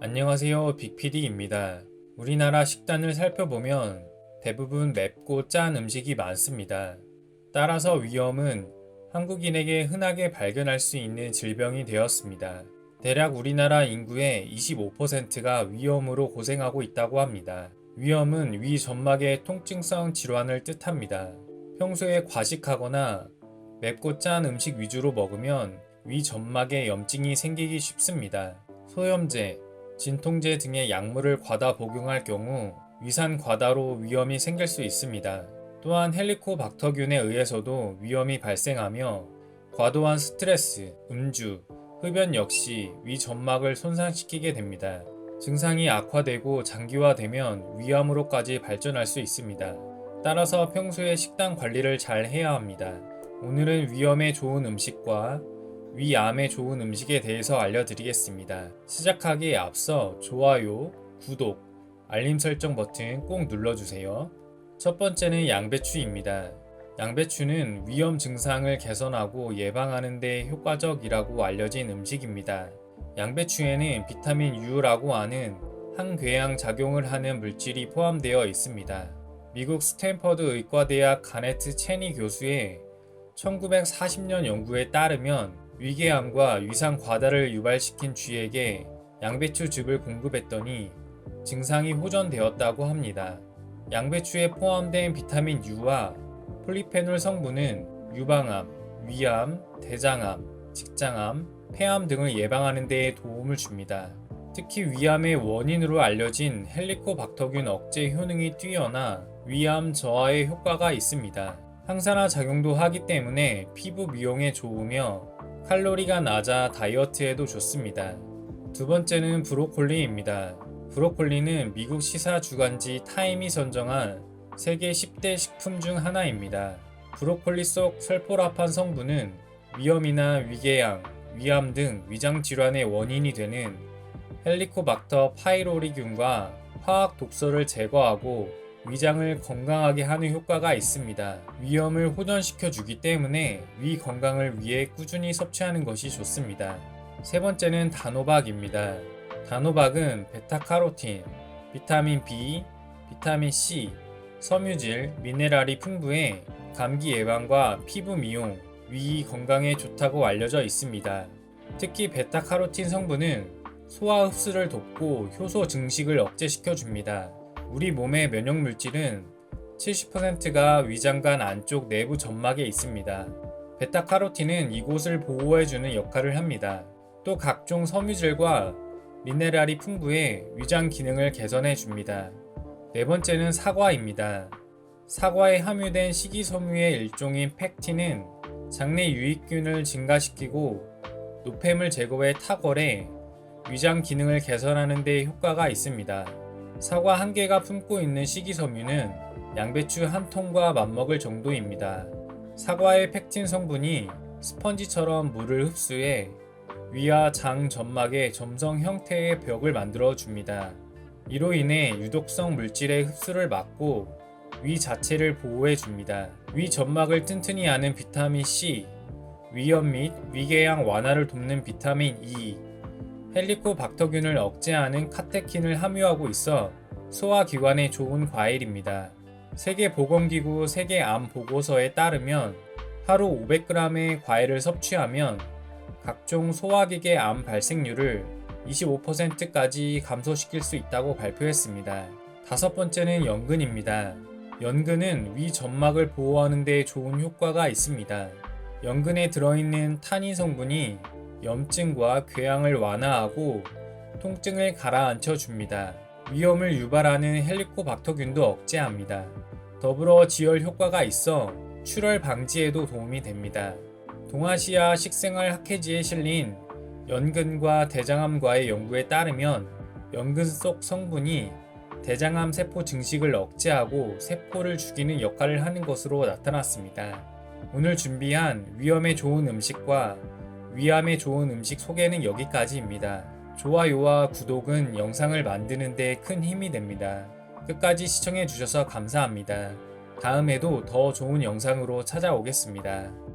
안녕하세요. 빅PD입니다. 우리나라 식단을 살펴보면 대부분 맵고 짠 음식이 많습니다. 따라서 위염은 한국인에게 흔하게 발견할 수 있는 질병이 되었습니다. 대략 우리나라 인구의 25%가 위염으로 고생하고 있다고 합니다. 위염은 위 점막의 통증성 질환을 뜻합니다. 평소에 과식하거나 맵고 짠 음식 위주로 먹으면 위 점막에 염증이 생기기 쉽습니다. 소염제, 진통제 등의 약물을 과다 복용할 경우 위산 과다로 위염이 생길 수 있습니다. 또한 헬리코박터균에 의해서도 위염이 발생하며 과도한 스트레스, 음주, 흡연 역시 위 점막을 손상시키게 됩니다. 증상이 악화되고 장기화되면 위암으로까지 발전할 수 있습니다. 따라서 평소에 식단 관리를 잘 해야 합니다. 오늘은 위염에 좋은 음식과 위암에 좋은 음식에 대해서 알려드리겠습니다. 시작하기에 앞서 좋아요, 구독, 알림 설정 버튼 꼭 눌러주세요. 첫 번째는 양배추입니다. 양배추는 위염 증상을 개선하고 예방하는 데 효과적이라고 알려진 음식입니다. 양배추에는 비타민 U라고 하는 항궤양 작용을 하는 물질이 포함되어 있습니다. 미국 스탠퍼드 의과대학 가네트 체니 교수의 1940년 연구에 따르면 위궤양과 위산 과다를 유발시킨 쥐에게 양배추즙을 공급했더니 증상이 호전되었다고 합니다. 양배추에 포함된 비타민 U와 폴리페놀 성분은 유방암, 위암, 대장암, 직장암, 폐암 등을 예방하는 데 도움을 줍니다. 특히 위암의 원인으로 알려진 헬리코박터균 억제 효능이 뛰어나 위암 저하에 효과가 있습니다. 항산화 작용도 하기 때문에 피부 미용에 좋으며 칼로리가 낮아 다이어트에도 좋습니다. 두 번째는 브로콜리입니다. 브로콜리는 미국 시사 주간지 타임이 선정한 세계 10대 식품 중 하나입니다. 브로콜리 속 설포라판 성분은 위염이나 위궤양, 위암 등 위장 질환의 원인이 되는 헬리코박터 파이로리균과 화학 독소를 제거하고 위장을 건강하게 하는 효과가 있습니다. 위염을 호전시켜 주기 때문에 위 건강을 위해 꾸준히 섭취하는 것이 좋습니다. 세 번째는 단호박입니다. 단호박은 베타카로틴, 비타민 B, 비타민 C, 섬유질, 미네랄이 풍부해 감기 예방과 피부 미용, 위 건강에 좋다고 알려져 있습니다. 특히 베타카로틴 성분은 소화 흡수를 돕고 효소 증식을 억제시켜 줍니다. 우리 몸의 면역 물질은 70%가 위장관 안쪽 내부 점막에 있습니다. 베타카로틴은 이곳을 보호해주는 역할을 합니다. 또 각종 섬유질과 미네랄이 풍부해 위장 기능을 개선해 줍니다. 네 번째는 사과입니다. 사과에 함유된 식이섬유의 일종인 팩틴은 장내 유익균을 증가시키고 노폐물 제거에 탁월해 위장 기능을 개선하는 데 효과가 있습니다. 사과 한 개가 품고 있는 식이섬유는 양배추 한 통과 맞먹을 정도입니다. 사과의 팩틴 성분이 스펀지처럼 물을 흡수해 위와 장 점막의 점성 형태의 벽을 만들어 줍니다. 이로 인해 유독성 물질의 흡수를 막고 위 자체를 보호해 줍니다. 위 점막을 튼튼히 하는 비타민 C, 위염 및 위궤양 완화를 돕는 비타민 E, 헬리코박터균을 억제하는 카테킨을 함유하고 있어 소화기관에 좋은 과일입니다. 세계보건기구 세계암 보고서에 따르면 하루 500g의 과일을 섭취하면 각종 소화기계 암 발생률을 25%까지 감소시킬 수 있다고 발표했습니다. 다섯 번째는 연근입니다. 연근은 위 점막을 보호하는 데 좋은 효과가 있습니다. 연근에 들어있는 타닌 성분이 염증과 궤양을 완화하고 통증을 가라앉혀 줍니다. 위염을 유발하는 헬리코박터균도 억제합니다. 더불어 지혈 효과가 있어 출혈 방지에도 도움이 됩니다. 동아시아 식생활 학회지에 실린 연근과 대장암과의 연구에 따르면 연근 속 성분이 대장암 세포 증식을 억제하고 세포를 죽이는 역할을 하는 것으로 나타났습니다. 오늘 준비한 위염에 좋은 음식과 위암에 좋은 음식 소개는 여기까지입니다. 좋아요와 구독은 영상을 만드는 데 큰 힘이 됩니다. 끝까지 시청해 주셔서 감사합니다. 다음에도 더 좋은 영상으로 찾아오겠습니다.